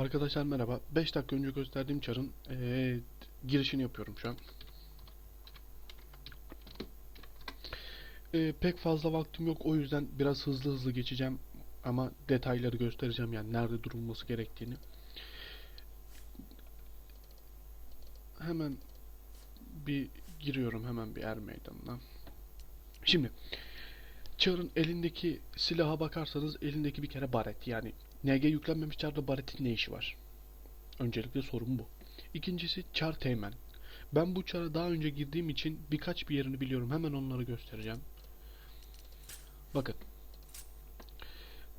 Arkadaşlar merhaba. 5 dakika önce gösterdiğim çarın eee, girişini yapıyorum şu an. Eee, pek fazla vaktim yok o yüzden biraz hızlı hızlı geçeceğim ama detayları göstereceğim yani nerede durulması gerektiğini. Hemen bir giriyorum hemen bir er meydanına. Şimdi Çar'ın elindeki silaha bakarsanız elindeki bir kere baret yani NG yüklenmemiş Char'da baretin ne işi var? Öncelikle sorun bu. İkincisi Char Teğmen. Ben bu Char'a daha önce girdiğim için birkaç bir yerini biliyorum. Hemen onları göstereceğim. Bakın.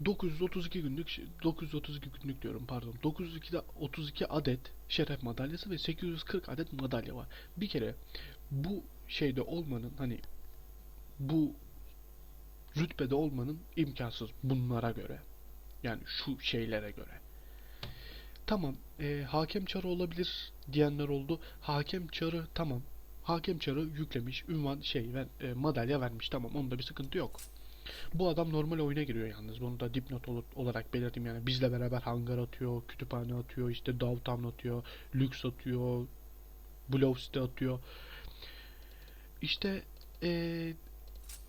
932 günlük 932 günlük diyorum pardon. 932'de 32 adet şeref madalyası ve 840 adet madalya var. Bir kere bu şeyde olmanın hani bu rütbede olmanın imkansız bunlara göre. Yani şu şeylere göre. Tamam, e, hakem çarı olabilir diyenler oldu. Hakem çarı tamam. Hakem çarı yüklemiş, ünvan şey ver, e, madalya vermiş. Tamam, onda bir sıkıntı yok. Bu adam normal oyuna giriyor yalnız. Bunu da dipnot ol- olarak belirteyim yani. Bizle beraber hangar atıyor, kütüphane atıyor, işte downtown atıyor, lüks atıyor, Blow City atıyor. İşte e,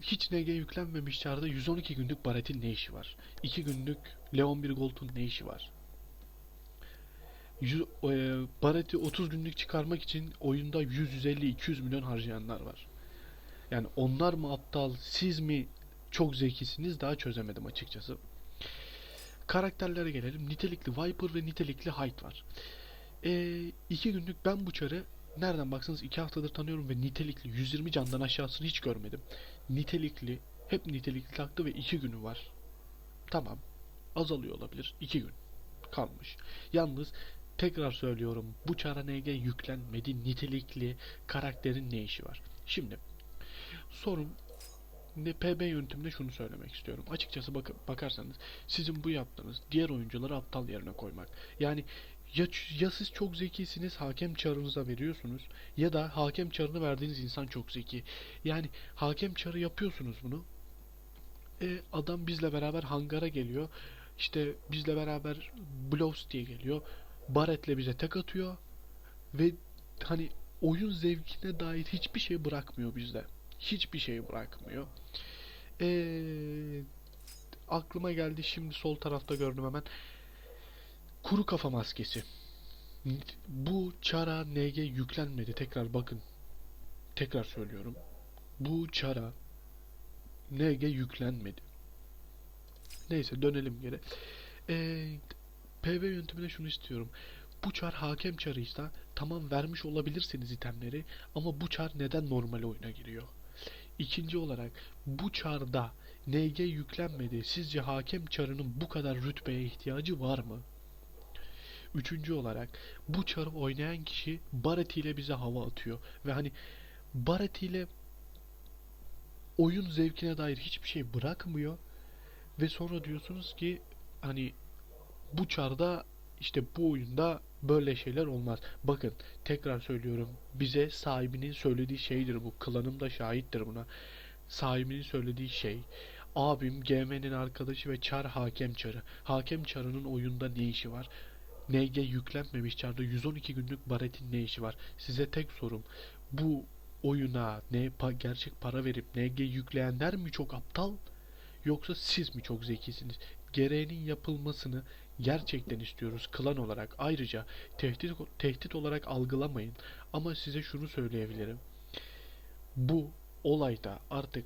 hiç NG yüklenmemiş çarda 112 günlük Baret'in ne işi var? 2 günlük Leon 1 Gold'un ne işi var? E, Baret'i 30 günlük çıkarmak için oyunda 100-150-200 milyon harcayanlar var. Yani onlar mı aptal, siz mi çok zekisiniz daha çözemedim açıkçası. Karakterlere gelelim. Nitelikli Viper ve nitelikli Hyde var. 2 günlük ben bu çarı nereden baksanız 2 haftadır tanıyorum ve nitelikli 120 candan aşağısını hiç görmedim nitelikli, hep nitelikli taktı ve iki günü var. Tamam, azalıyor olabilir. iki gün kalmış. Yalnız tekrar söylüyorum bu çara NG yüklenmedi. Nitelikli karakterin ne işi var? Şimdi sorun ne PB yönteminde şunu söylemek istiyorum. Açıkçası bak bakarsanız sizin bu yaptığınız diğer oyuncuları aptal yerine koymak. Yani ya, ya siz çok zekisiniz hakem çarınıza veriyorsunuz ya da hakem çarını verdiğiniz insan çok zeki. Yani hakem çarı yapıyorsunuz bunu. E, adam bizle beraber hangara geliyor. İşte bizle beraber Blows diye geliyor. Barrett'le bize tek atıyor. Ve hani oyun zevkine dair hiçbir şey bırakmıyor bizde. Hiçbir şey bırakmıyor. Eee aklıma geldi şimdi sol tarafta gördüm hemen. Kuru kafa maskesi. Bu çara NG yüklenmedi. Tekrar bakın. Tekrar söylüyorum. Bu çara NG yüklenmedi. Neyse dönelim geri. Ee, PV yönteminde şunu istiyorum. Bu çar hakem çarıysa tamam vermiş olabilirsiniz itemleri ama bu çar neden normal oyuna giriyor? İkinci olarak bu çarda NG yüklenmedi. Sizce hakem çarının bu kadar rütbeye ihtiyacı var mı? Üçüncü olarak bu çarı oynayan kişi Barret ile bize hava atıyor ve hani Barret ile oyun zevkine dair hiçbir şey bırakmıyor ve sonra diyorsunuz ki hani bu çarda işte bu oyunda böyle şeyler olmaz. Bakın tekrar söylüyorum bize sahibinin söylediği şeydir bu. Klanım da şahittir buna. Sahibinin söylediği şey abim GM'nin arkadaşı ve çar hakem çarı. Hakem çarının oyunda ne işi var? NG yüklenmemiş çarda 112 günlük baretin ne işi var? Size tek sorum. Bu oyuna ne pa- gerçek para verip NG yükleyenler mi çok aptal? Yoksa siz mi çok zekisiniz? Gereğinin yapılmasını gerçekten istiyoruz klan olarak. Ayrıca tehdit tehdit olarak algılamayın. Ama size şunu söyleyebilirim. Bu olayda artık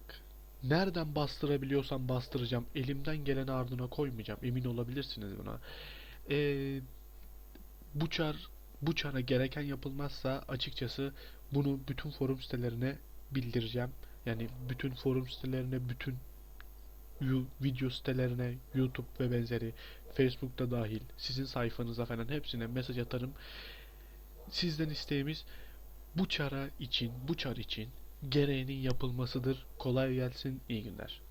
nereden bastırabiliyorsam bastıracağım. Elimden geleni ardına koymayacağım. Emin olabilirsiniz buna. Ee, bu çar bu çara gereken yapılmazsa açıkçası bunu bütün forum sitelerine bildireceğim. Yani bütün forum sitelerine, bütün video sitelerine, YouTube ve benzeri, Facebook'ta dahil, sizin sayfanıza falan hepsine mesaj atarım. Sizden isteğimiz bu çara için, bu çar için gereğinin yapılmasıdır. Kolay gelsin, iyi günler.